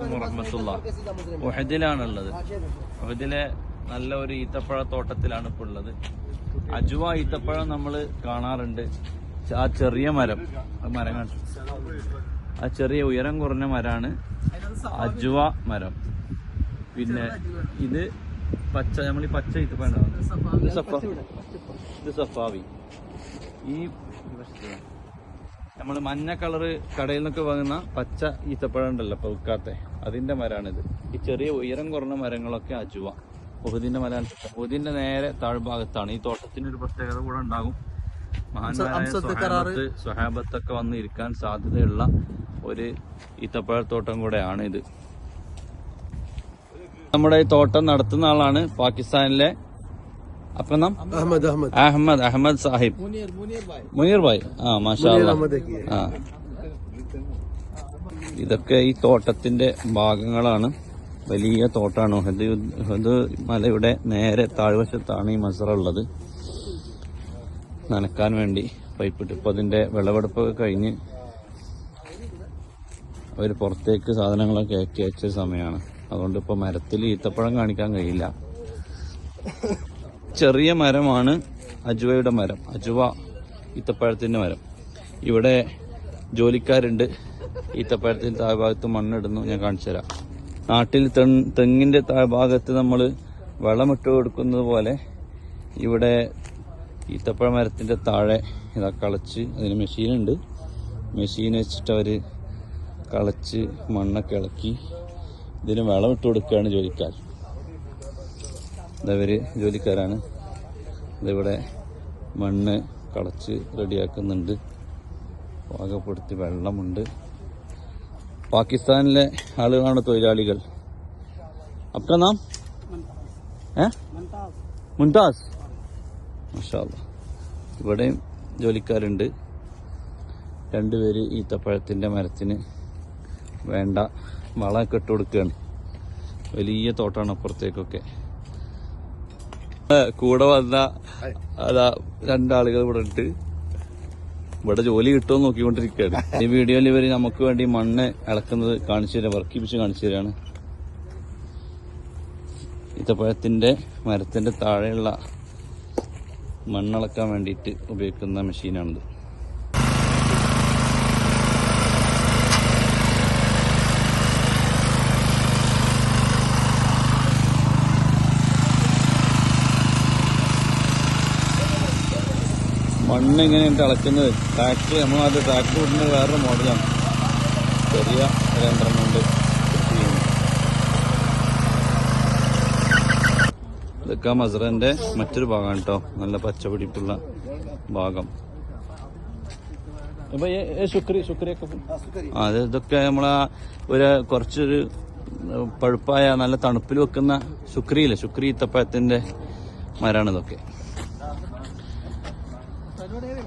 അലൈക്കും വറഹമത്തുള്ള. ഉഹദിലാണുള്ളത്. ഉഹദിലെ നല്ല ഒരു ഈത്തപ്പഴ തോട്ടത്തിലാണ് ഇപ്പോൾ ഉള്ളത് അജുവ ഈത്തപ്പഴം നമ്മൾ കാണാറുണ്ട്. ആ ചെറിയ മരം. മരം? ആ ചെറിയ ഉയരം കുറഞ്ഞ മരമാണ് അജുവ മരം. പിന്നെ ഇത് പച്ച നമ്മൾ ഈ പച്ച ഈത്തപ്പഴം ഉണ്ടാവുന്നത്. ഇത് സഫാവി. ഈ നമ്മൾ മഞ്ഞ കളറ് കടയിൽ നിന്നൊക്കെ വാങ്ങുന്ന പച്ച ഈത്തപ്പഴം ഉണ്ടല്ലോ പൗക്കാത്തെ അതിന്റെ മരമാണിത് ഈ ചെറിയ ഉയരം കുറഞ്ഞ മരങ്ങളൊക്കെ അജുവ ഉഹുദിന്റെ മരം ഉഹുദിന്റെ നേരെ താഴ്ഭാഗത്താണ്. ഈ തോട്ടത്തിന്റെ ഒരു പ്രത്യേകത കൂടെ ഉണ്ടാകും. മഹാന്മാരായ സ്വഹാബത്തൊക്കെ വന്ന് ഇരിക്കാൻ സാധ്യതയുള്ള ഒരു ഈത്തപ്പഴത്തോട്ടം കൂടെയാണ് ഇത് നമ്മുടെ ഈ തോട്ടം നടത്തുന്ന ആളാണ് പാകിസ്ഥാനിലെ അപ്പൊ നാം अहमद अहमद അഹമ്മദ് അഹമ്മദ് സാഹിബ് മുനീർ ഭായ് ആ മാഷാ അല്ലാ. अहमद है की ആ ഇതൊക്കെ ഈ തോട്ടത്തിന്റെ ഭാഗങ്ങളാണ് വലിയ തോട്ടാണ് ഇത് ഇത് മലയുടെ നേരെ താഴ്വശത്താണ് ഈ മസറ ഉള്ളത് നനക്കാൻ വേണ്ടി പൈപ്പിട്ട് ഇപ്പൊ അതിന്റെ വിളവെടുപ്പൊക്കെ കഴിഞ്ഞ് അവർ പുറത്തേക്ക് സാധനങ്ങളൊക്കെ കയറ്റി അയച്ച സമയമാണ് അതുകൊണ്ട് ഇപ്പൊ മരത്തിൽ ഈത്തപ്പഴം കാണിക്കാൻ കഴിയില്ല ചെറിയ മരമാണ് അജുവയുടെ മരം. അജുവ ഈത്തപ്പഴത്തിന്റെ മരം. ഇവിടെ ജോലിക്കാരുണ്ട്. ഈത്തപ്പഴത്തിന്റെ താഴ്ഭാഗത്ത് മണ്ണിടുന്നു. ഞാൻ കാണിച്ചു തരാം. നാട്ടിൽ തെങ്ങിന്റെ താഴ്ഭാഗത്ത് നമ്മൾ വെള്ളമിട്ട് കൊടുക്കുന്നത് പോലെ ഇവിടെ ഈത്തപ്പഴ മരത്തിന്റെ താഴെ ഇതാ കളച്ച് അതിന് മെഷീനുണ്ട്. മെഷീൻ വെച്ചിട്ട് അവർ കളച്ച് മണ്ണൊക്കെ ഇളക്കി ഇതിന് വെള്ളമിട്ട് കൊടുക്കുകയാണ് ജോലിക്കാർ. ഇതവര് ജോലിക്കാരാണ്. ഇതിവിടെ മണ്ണ് കളച്ച് റെഡിയാക്കുന്നുണ്ട്. പാകപ്പെടുത്തി വെള്ളമുണ്ട്. പാകിസ്ഥാനിലെ ആളുകളാണ് തൊഴിലാളികൾ. അപ്പ നാം? ഏ? മുംതാസ്. മാഷാ. ഇവിടെയും ജോലിക്കാരുണ്ട്. രണ്ടുപേര് ഈത്തപ്പഴത്തിന്റെ മരത്തിന് വേണ്ട വളമൊക്കെ ഇട്ട് കൊടുക്കുകയാണ് വലിയ തോട്ടാണ് അപ്പുറത്തേക്കൊക്കെ. കൂടെ വന്ന അതാ രണ്ടാളുകൾ ഇവിടെ ഉണ്ട്. ഇവിടെ ജോലി കിട്ടുമെന്ന് നോക്കിക്കൊണ്ടിരിക്കുകയാണ്. ഈ വീഡിയോയിൽ ഇവർ നമുക്ക് വേണ്ടി മണ്ണ് ഇളക്കുന്നത് കാണിച്ചു തരാം വർക്കിപ്പിച്ച് കാണിച്ചു തരാണ്. ഈത്തപ്പഴത്തിന്റെ മരത്തിന്റെ താഴെയുള്ള മണ്ണിളക്കാൻ വേണ്ടിയിട്ട് ഉപയോഗിക്കുന്ന മെഷീനാണിത് മണ്ണ് ഇങ്ങനെ ഇളക്കുന്നത് ട്രാക്ടർ നമ്മൾ അത് ട്രാക്ടർ വിടുന്ന വേറൊരു മോഡലാണ് ചെറിയ യന്ത്രം കൊണ്ട് ഇതൊക്കെ മസറന്റെ മറ്റൊരു ഭാഗമാണ് കേട്ടോ നല്ല പച്ചപിടിപ്പുള്ള ഭാഗം. ഇപ്പൊ ഈ- ഈ ശുക്രി ശുക്രിയൊക്കെ അത് ഇതൊക്കെ നമ്മളെ ഒരു കുറച്ചൊരു പഴുപ്പായ നല്ല തണുപ്പിൽ വെക്കുന്ന ശുക്രിയില്ലേ? ശുക്രി ഇത്തപ്പഴത്തിന്റെ മരമാണ് ഇതൊക്കെ. no le vemos.